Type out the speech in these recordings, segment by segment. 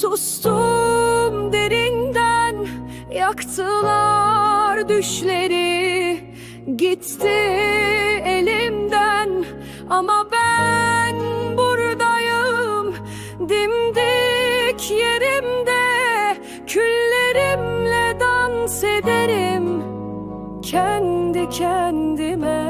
Sustum derinden Yaktılar düşleri. Gitti elimden Ama ben buradayım. Dimdik yerimde Küllerimle dans ederim. Kendi kendime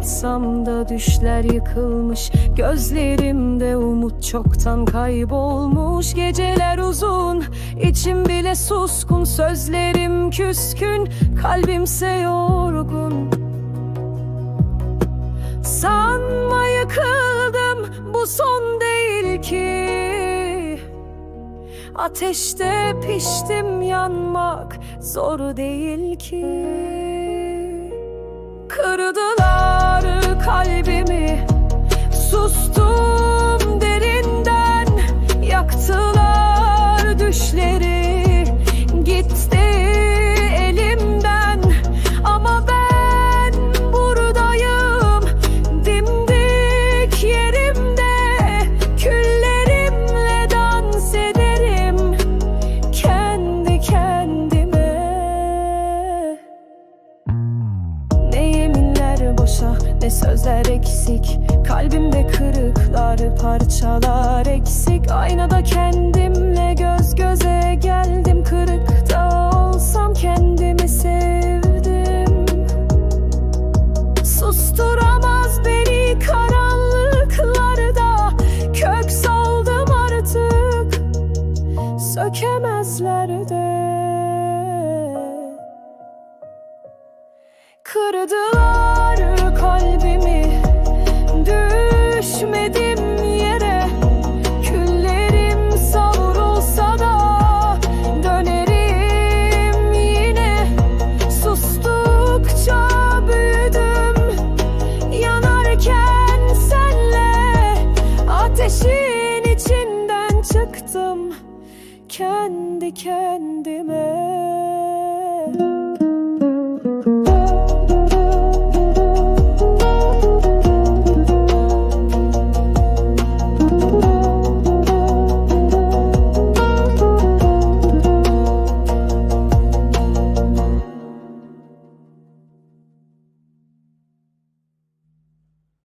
adım atsam da düşler yıkılmış Gözlerimde umut çoktan kaybolmuş. Geceler uzun, içim bile suskun Sözlerim küskün, kalbimse yorgun. Sanma yıkıldım, bu son değil ki. Ateşte piştim yanmak zor değil ki. Kırdılar boşa ne sözler eksik? Kalbimde kırıklar parçalar eksik. Aynada kendimle göz göze geldim. Kırıkta olsam kendimi sevdim. Susturamaz beni karanlıklarda. Kök saldım artık Sökemezler de. Kırdılar kalbimi. Düşmedim yere. Küllerim savrulsa da Dönerim yine. Sustukça büyüdüm. Yanarken senle Ateşin içinden çıktım. Kendi kendime